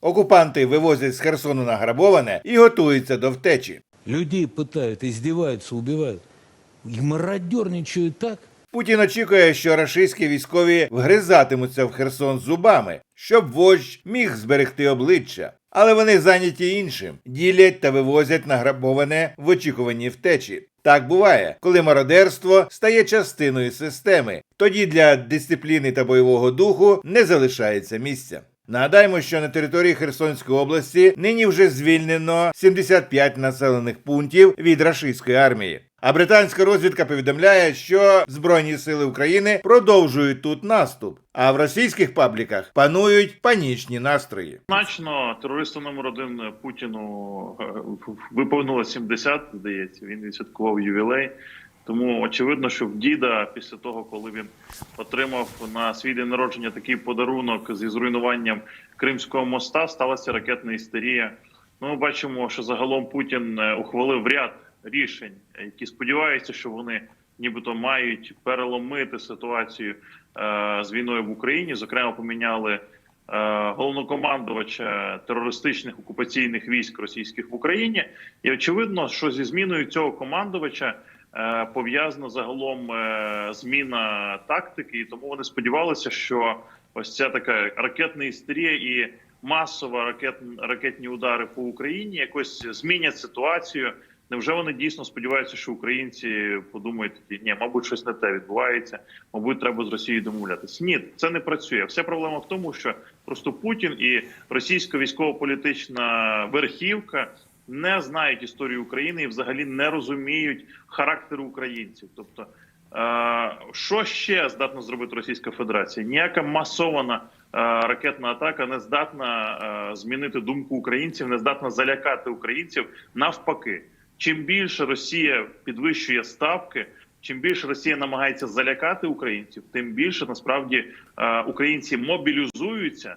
Окупанти вивозять з Херсону награбоване і готуються до втечі. Людей пытают, издеваются, убивают. И мародерничают так. Путін очікує, що рашистські військові вгризатимуться в Херсон зубами, щоб вождь міг зберегти обличчя. Але вони зайняті іншим, ділять та вивозять награбоване в очікуванні втечі. Так буває, коли мародерство стає частиною системи. Тоді для дисципліни та бойового духу не залишається місця. Нагадаємо, що на території Херсонської області нині вже звільнено 75 населених пунктів від рашистської армії. А британська розвідка повідомляє, що Збройні сили України продовжують тут наступ, а в російських пабліках панують панічні настрої. Значно терористу номер один Путіну е, виповнило 70, здається. Він відсвяткував ювілей. Тому очевидно, що в діда після того, коли він отримав на свій день народження такий подарунок зі зруйнуванням Кримського моста, сталася ракетна істерія. Ну, ми бачимо, що загалом Путін е, ухвалив ряд рішень, які сподіваються, що вони нібито мають переломити ситуацію е, з війною в Україні. Зокрема, поміняли е, головнокомандувача терористичних окупаційних військ російських в Україні. І очевидно, що зі зміною цього командувача пов'язана загалом е, зміна тактики, і тому вони сподівалися, що ось ця така ракетна істерія і масова ракет, ракетні удари по Україні якось змінять ситуацію. Невже вони дійсно сподіваються, що українці подумають ні, мабуть, щось не те відбувається, мабуть, треба з Росією домовлятися. Ні, це не працює. Вся проблема в тому, що просто Путін і російська військово-політична верхівка не знають історію України і взагалі не розуміють характеру українців. Тобто, е, що ще здатна зробити Російська Федерація? Ніяка масована е, ракетна атака не здатна е, змінити думку українців, не здатна залякати українців навпаки. Чим більше Росія підвищує ставки, чим більше Росія намагається залякати українців, тим більше насправді українці мобілізуються,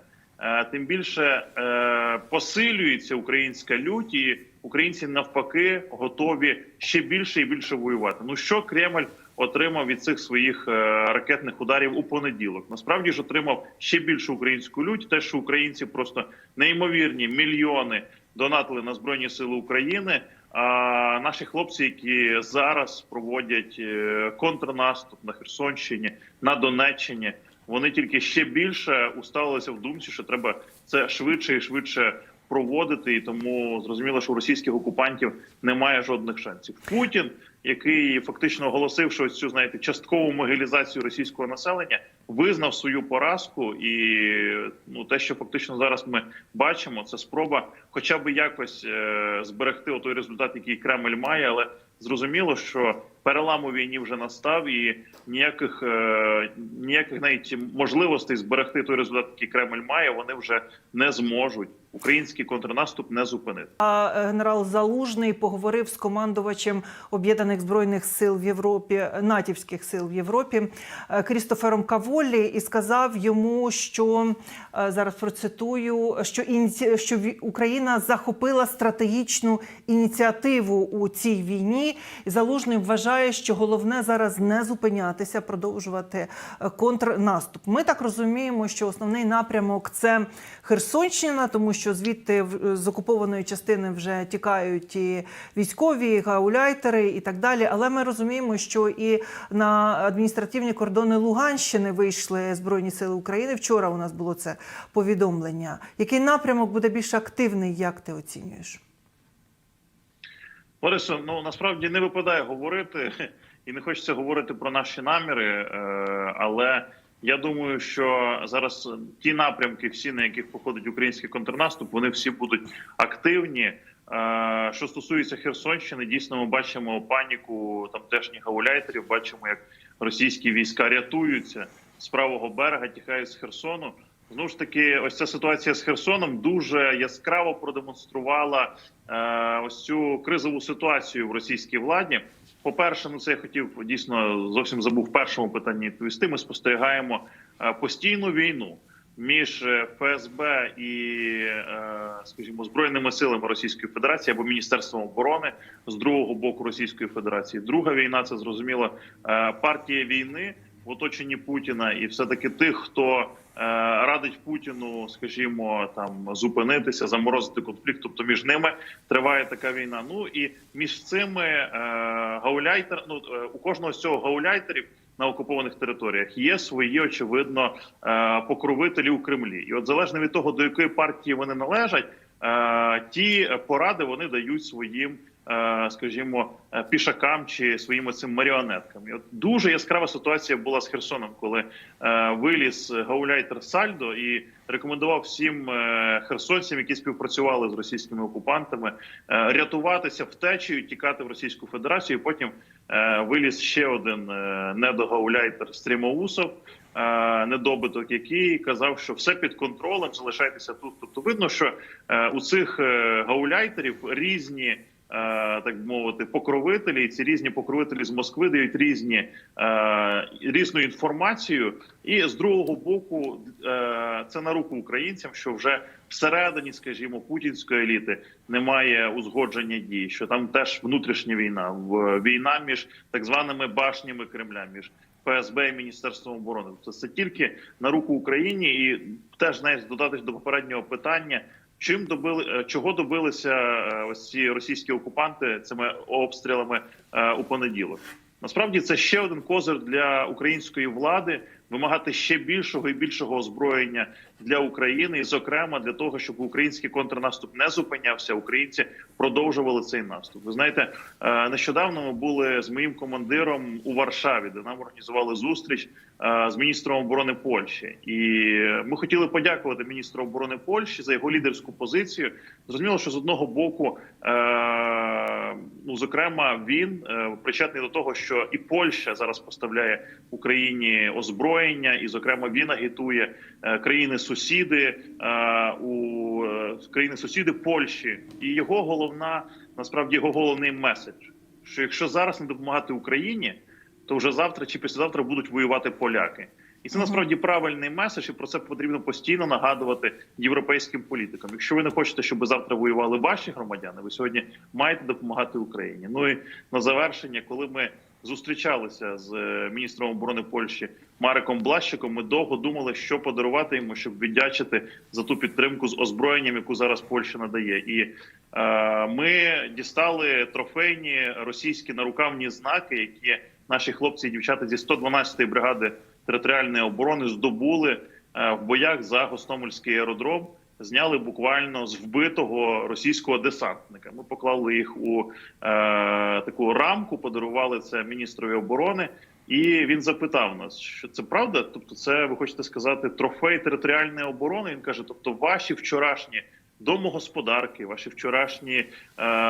тим більше е, посилюється українська лють, і українці навпаки готові ще більше і більше воювати. Ну що Кремль отримав від цих своїх е, ракетних ударів у понеділок? Насправді ж отримав ще більшу українську лють, те, що українці просто неймовірні мільйони донатили на збройні сили України. А наші хлопці, які зараз проводять е, контрнаступ на Херсонщині, на Донеччині, вони тільки ще більше уставилися в думці, що треба це швидше і швидше проводити. І тому зрозуміло, що у російських окупантів немає жодних шансів. Путін, який фактично оголосив, що цю знаєте часткову могилізацію російського населення, визнав свою поразку, і ну те, що фактично зараз ми бачимо, це спроба, хоча б якось е, зберегти той результат, який Кремль має, але зрозуміло, що перелам у війні вже настав, і ніяких е, ніяких навіть можливостей зберегти той результат, який Кремль має, вони вже не зможуть. Український контрнаступ не зупинити. А е, генерал Залужний поговорив з командувачем об'єднаних збройних сил в Європі, натівських сил в Європі е, Крістофером Каволі і сказав йому, що е, зараз процитую, що ініці... що Україна захопила стратегічну ініціативу у цій війні. Залужний вважає, що головне зараз не зупинятися, продовжувати контрнаступ. Ми так розуміємо, що основний напрямок це Херсонщина, тому що звідти з окупованої частини вже тікають і військові, і гауляйтери і так далі. Але ми розуміємо, що і на адміністративні кордони Луганщини вийшли Збройні Сили України. Вчора у нас було це повідомлення. Який напрямок буде більш активний, як ти оцінюєш? Борисо, ну насправді не випадає говорити, і не хочеться говорити про наші наміри, е, але я думаю, що зараз ті напрямки, всі на яких походить український контрнаступ, вони всі будуть активні. Е, Що стосується Херсонщини, дійсно ми бачимо паніку тамтешніх гауляйтерів, бачимо, як російські війська рятуються з правого берега, тікають з Херсону. Знову ж таки, ось ця ситуація з Херсоном дуже яскраво продемонструвала е, ось цю кризову ситуацію в російській владі. По-перше, ну це я хотів дійсно зовсім забув в першому питанні відповісти. Ми спостерігаємо е, постійну війну між е, ФСБ і, е, скажімо, збройними силами Російської Федерації або Міністерством оборони з другого боку Російської Федерації. Друга війна це зрозуміло партія війни в оточенні Путіна, і все таки тих, хто е, радить Путіну, скажімо, там зупинитися, заморозити конфлікт. Тобто між ними триває така війна. Ну і між цими е, гауляйтер, ну е, у кожного з цього гауляйтерів. На окупованих територіях є свої очевидно покровителі у Кремлі, і от залежно від того, до якої партії вони належать, ті поради вони дають своїм, скажімо, е, пішакам чи своїм цим маріонеткам. І от дуже яскрава ситуація була з Херсоном, коли е, виліз гауляйтер Сальдо і рекомендував всім е, херсонцям, які співпрацювали з російськими окупантами, е, рятуватися втечею, тікати в Російську Федерацію. І Потім е, виліз ще один е, недогауляйтер Стрімоусов. е, Недобиток, який казав, що все під контролем, залишайтеся тут. Тобто, видно, що е, у цих е, гауляйтерів різні, е, так би мовити, покровителі. І ці різні покровителі з Москви дають різні е, різну інформацію. І з другого боку, е, це на руку українцям, що вже всередині, скажімо, путінської еліти немає узгодження дій, що там теж внутрішня війна, війна між так званими башнями Кремля, між ФСБ і Міністерством оборони. Тобто це тільки на руку Україні, і теж знаєш, додати до попереднього питання. Чим добили е, чого добилися е, ось ці російські окупанти цими обстрілами е, у понеділок? Насправді це ще один козир для української влади вимагати ще більшого і більшого озброєння для України, і зокрема для того, щоб український контрнаступ не зупинявся. Українці продовжували цей наступ. Ви знаєте, е, нещодавно ми були з моїм командиром у Варшаві, де нам організували зустріч е, з міністром оборони Польщі, і ми хотіли подякувати міністру оборони Польщі за його лідерську позицію. Зрозуміло, що з одного боку, е, ну зокрема, він причетний до того, що і Польща зараз поставляє Україні озброєння, і зокрема він агітує е, країни сусіди е, у е, країни сусіди Польщі, і його головна насправді його головний меседж, що якщо зараз не допомагати Україні, то вже завтра чи післязавтра будуть воювати поляки. І це насправді правильний меседж, і про це потрібно постійно нагадувати європейським політикам. Якщо ви не хочете, щоб завтра воювали ваші громадяни, ви сьогодні маєте допомагати Україні. Ну і на завершення, коли ми зустрічалися з е, міністром оборони Польщі Мариком Блащиком, ми довго думали, що подарувати йому, щоб віддячити за ту підтримку з озброєнням, яку зараз Польща надає. І е, ми дістали трофейні російські нарукавні знаки, які наші хлопці і дівчата зі 112-ї бригади територіальної оборони здобули е, в боях за Гостомельський аеродром. Зняли буквально з вбитого російського десантника. Ми поклали їх у е, таку рамку, подарували це міністрові оборони, і він запитав нас, що це правда. Тобто, це ви хочете сказати трофей територіальної оборони. Він каже: тобто, ваші вчорашні домогосподарки, ваші вчорашні е,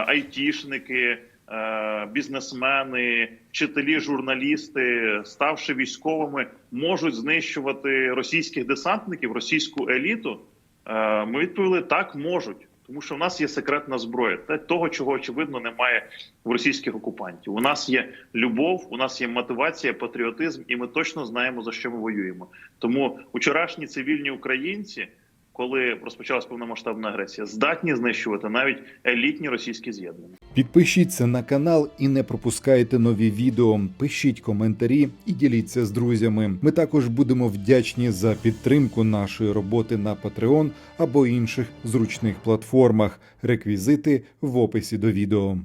айтішники, е, бізнесмени, вчителі, журналісти, ставши військовими, можуть знищувати російських десантників, російську еліту. Е, Ми відповіли так, можуть, тому що в нас є секретна зброя, те того, чого очевидно немає в російських окупантів. У нас є любов, у нас є мотивація, патріотизм, і ми точно знаємо за що ми воюємо. Тому вчорашні цивільні українці, коли розпочалась повномасштабна агресія, здатні знищувати навіть елітні російські з'єднання. Підпишіться на канал і не пропускайте нові відео. Пишіть коментарі і діліться з друзями. Ми також будемо вдячні за підтримку нашої роботи на Patreon або інших зручних платформах. Реквізити в описі до відео.